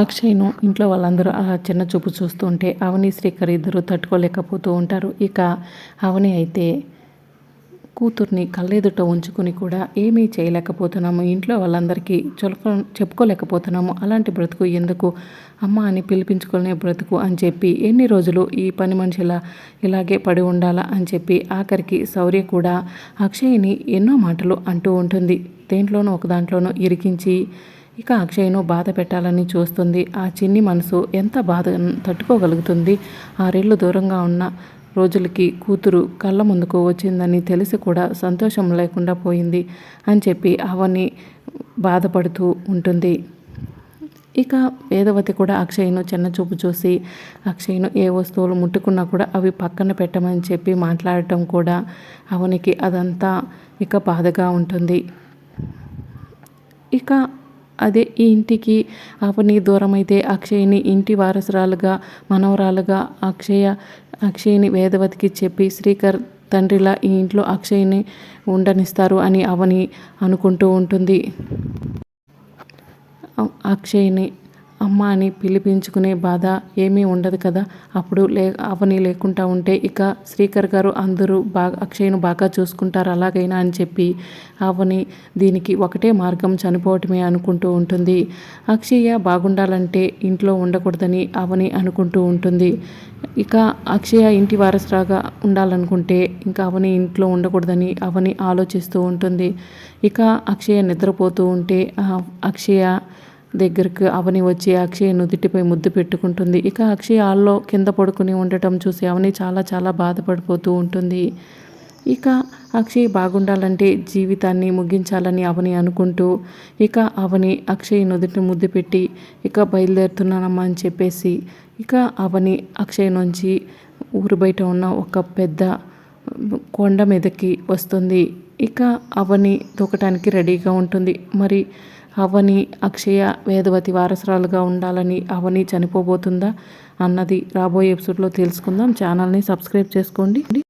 అక్షయ్ను ఇంట్లో వాళ్ళందరూ ఆ చిన్న చూపు చూస్తుంటే అవని శ్రీకర్ ఇద్దరు తట్టుకోలేకపోతూ ఉంటారు. ఇక అవని అయితే కూతుర్ని కళ్ళెదుట ఉంచుకుని కూడా ఏమీ చేయలేకపోతున్నాము. ఇంట్లో వాళ్ళందరికీ చొలక చెప్పుకోలేకపోతున్నాము. అలాంటి బ్రతుకు ఎందుకు? అమ్మ అని పిలిపించుకునే బ్రతుకు అని చెప్పి ఎన్ని రోజులు ఈ పని మనిషిలా ఇలాగే పడి ఉండాలా అని చెప్పి ఆఖరికి శౌర్య కూడా అక్షయ్ని ఎన్నో మాటలు అంటూ ఉంటుంది. దేంట్లోనూ ఒక దాంట్లోనూ ఇరికించి ఇక అక్షయ్ను బాధ పెట్టాలని చూస్తుంది. ఆ చిన్ని మనసు ఎంత బాధ తట్టుకోగలుగుతుంది? ఆరేళ్ళు దూరంగా ఉన్న రోజులకి కూతురు కళ్ళ ముందుకు వచ్చిందని తెలిసి కూడా సంతోషం లేకుండా పోయింది అని చెప్పి అవని బాధపడుతూ ఉంటుంది. ఇక వేదవతి కూడా అక్షయ్ను చిన్న చూపు చూసి అక్షయ్ను ఏ వస్తువులు ముట్టుకున్నా కూడా అవి పక్కన పెట్టమని చెప్పి మాట్లాడటం కూడా అవనికి అదంతా ఇక బాధగా ఉంటుంది. ఇక అదే ఈ ఇంటికి అవని దూరమైతే అక్షయ్ని ఇంటి వారసురాలుగా మనవరాలుగా అక్షయ అక్షయ్ని వేదవతికి చెప్పి శ్రీకర్ తండ్రిలా ఈ ఇంట్లో అక్షయ్ని ఉండనిస్తారు అని అవని అనుకుంటూ ఉంటుంది. అక్షయ్ని అమ్మ అని పిలిపించుకునే బాధ ఏమీ ఉండదు కదా. అప్పుడు లే అవని లేకుండా ఉంటే ఇక శ్రీకర్ గారు అందరూ బాగా అక్షయ్ను బాగా చూసుకుంటారు అలాగైనా అని చెప్పి అవని దీనికి ఒకటే మార్గం చనిపోవటమే అనుకుంటూ ఉంటుంది. అక్షయ్య బాగుండాలంటే ఇంట్లో ఉండకూడదని అవని అనుకుంటూ ఉంటుంది. ఇక అక్షయ ఇంటి వారసురాగా ఉండాలనుకుంటే ఇంకా అవని ఇంట్లో ఉండకూడదని అవని ఆలోచిస్తూ ఉంటుంది. ఇక అక్షయ నిద్రపోతూ ఉంటే అక్షయ దగ్గరకు అవని వచ్చి అక్షయ్ నుదిటిపై ముద్దు పెట్టుకుంటుంది. ఇక అక్షయ్ ఆల్లో కింద పడుకుని ఉండటం చూసి అవని చాలా చాలా బాధపడిపోతూ ఉంటుంది. ఇక అక్షయ్ బాగుండాలంటే జీవితాన్ని ముగించాలని అవని అనుకుంటూ ఇక అవని అక్షయ్ నుదుటి ముద్దు పెట్టి ఇక బయలుదేరుతున్నానమ్మా అని చెప్పేసి ఇక అవని అక్షయ్ నుంచి ఊరు బయట ఉన్న ఒక పెద్ద కొండ మీదకి వస్తుంది. ఇక అవని దూకటానికి రెడీగా ఉంటుంది. మరి అవని అక్షయ వేదవతి వారసురాలుగా ఉండాలని అవని చనిపోబోతుందా అన్నది రాబోయే ఎపిసోడ్లో తెలుసుకుందాం. ఛానల్ని సబ్స్క్రైబ్ చేసుకోండి.